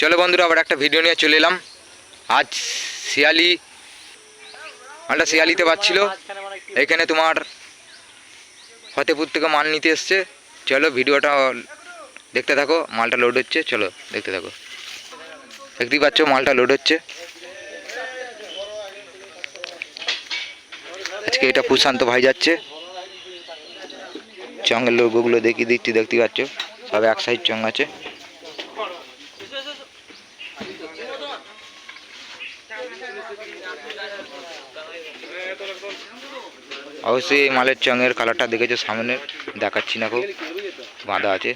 চলো বন্ধুরা, আবার একটা ভিডিও নিয়ে চলে এলাম। আজ শিয়ালি, মালটা শিয়ালিতে পাচ্ছিল। এখানে তোমার ফতেপুর থেকে মাল নিতে এসছে। চলো ভিডিওটা দেখতে থাকো, মালটা লোড হচ্ছে। চলো দেখতে থাকো। দেখতেই পাচ্ছ, মালটা লোড হচ্ছে। আজকে এটা প্রশান্ত ভাই যাচ্ছে। চঙের লোকগুলো দেখিয়ে দিচ্ছি দেখতে পাচ্ছ। সব এক সাইড চং আছে। অবশ্যই মালের চঙের কালারটা দেখেছ, সামনে দেখাচ্ছি না খুব, বাঁধা আছে।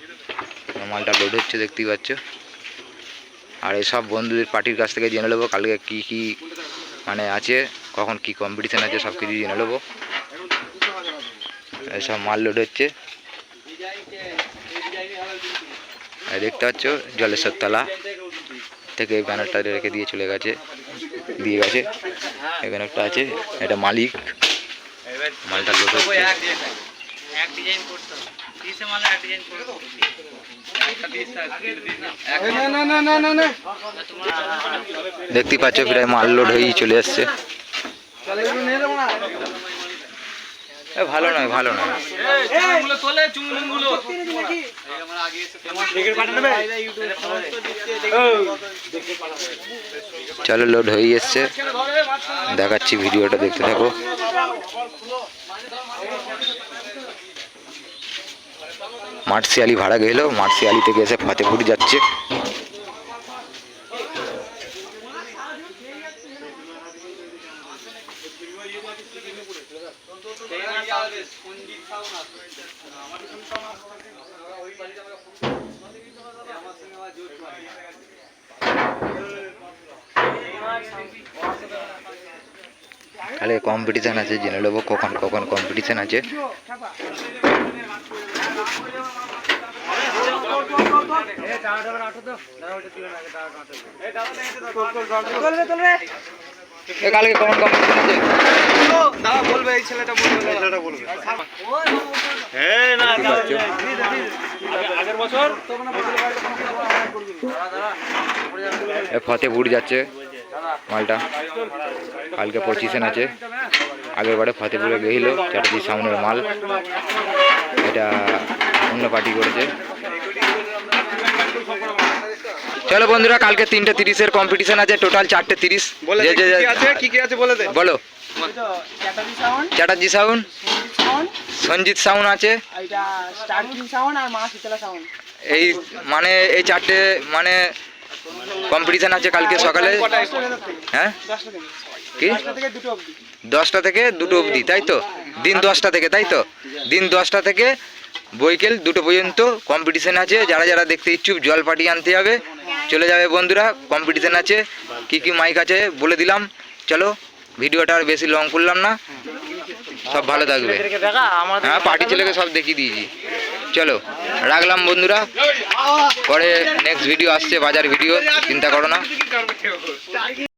মালটা লোড হচ্ছে, দেখতেই পাচ্ছ। আর এসব বন্ধুদের পার্টির কাছ থেকে জেনে নেব, কালকে কী কী মানে আছে, কখন কি কম্পিটিশান আছে, সব কিছু জেনে নেব। এসব মাল লোড হচ্ছে। দেখতে পাচ্ছ, জলেশ্বর তলা। থেকে ব্যানারটা রেখে দিয়ে চলে গেছে, দিয়ে গেছে। এখানে একটা আছে, এটা মালিক। মালটা করতে দেখতেই পাচ্ছ, প্রায় মাল লোড হয়েই চলে আসছে। ভালো নয় ভালো নয়। চলো লোড হয়েই এসছে দেখাচ্ছি ভিডিওটা, দেখতে থাকো। মার্সিয়ালি ভাড়া গেল, মার্সিয়ালি থেকে এসে ফতেপুর যাচ্ছে। তাহলে কম্পিটিশান আছে জেনে নেব কখন কখন কম্পিটিশান আছে। কালকে কখন কম্পিটিশান আছে? এ ফতেপুর যাচ্ছে মালটা কালকে পঁচিশন আছে আগের বারে ফতেপুরে গেছিল চ্যাটার্জি সামনের মাল এটা অন্য পার্টি করেছে চলো বন্ধুরা কালকে তিনটে তিরিশের কম্পিটিশন আছে টোটাল চারটে তিরিশ বলে চ্যাটার্জি সাউন্ড। সঞ্জিত সাউন্ড। আছে? এই মানে এই চারটে মানে কম্পিটিশন আছে কালকে সকালে? হ্যাঁ? কি? দশটা থেকে দুটো অবধি। তাই তো? দিন দশটা থেকে তাই তো? দিন দশটা থেকে বৈকেল দুটো পর্যন্ত কম্পিটিশন আছে। যারা যারা দেখতে ইচ্ছুক জল পাটি আনতে হবে চলে যাবে বন্ধুরা। কম্পিটিশন আছে। কি কি মাইক আছে বলে দিলাম। চলো। ভিডিওটা আর বেশি লং করলাম না। সব ভালো থাকবে। হ্যাঁ পার্টি ছেলেকে সব দেখিয়ে দিয়েছি। চলো, রাখলাম বন্ধুরা। পরে নেক্সট ভিডিও আসছে, বাজার ভিডিও চিন্তা করো না।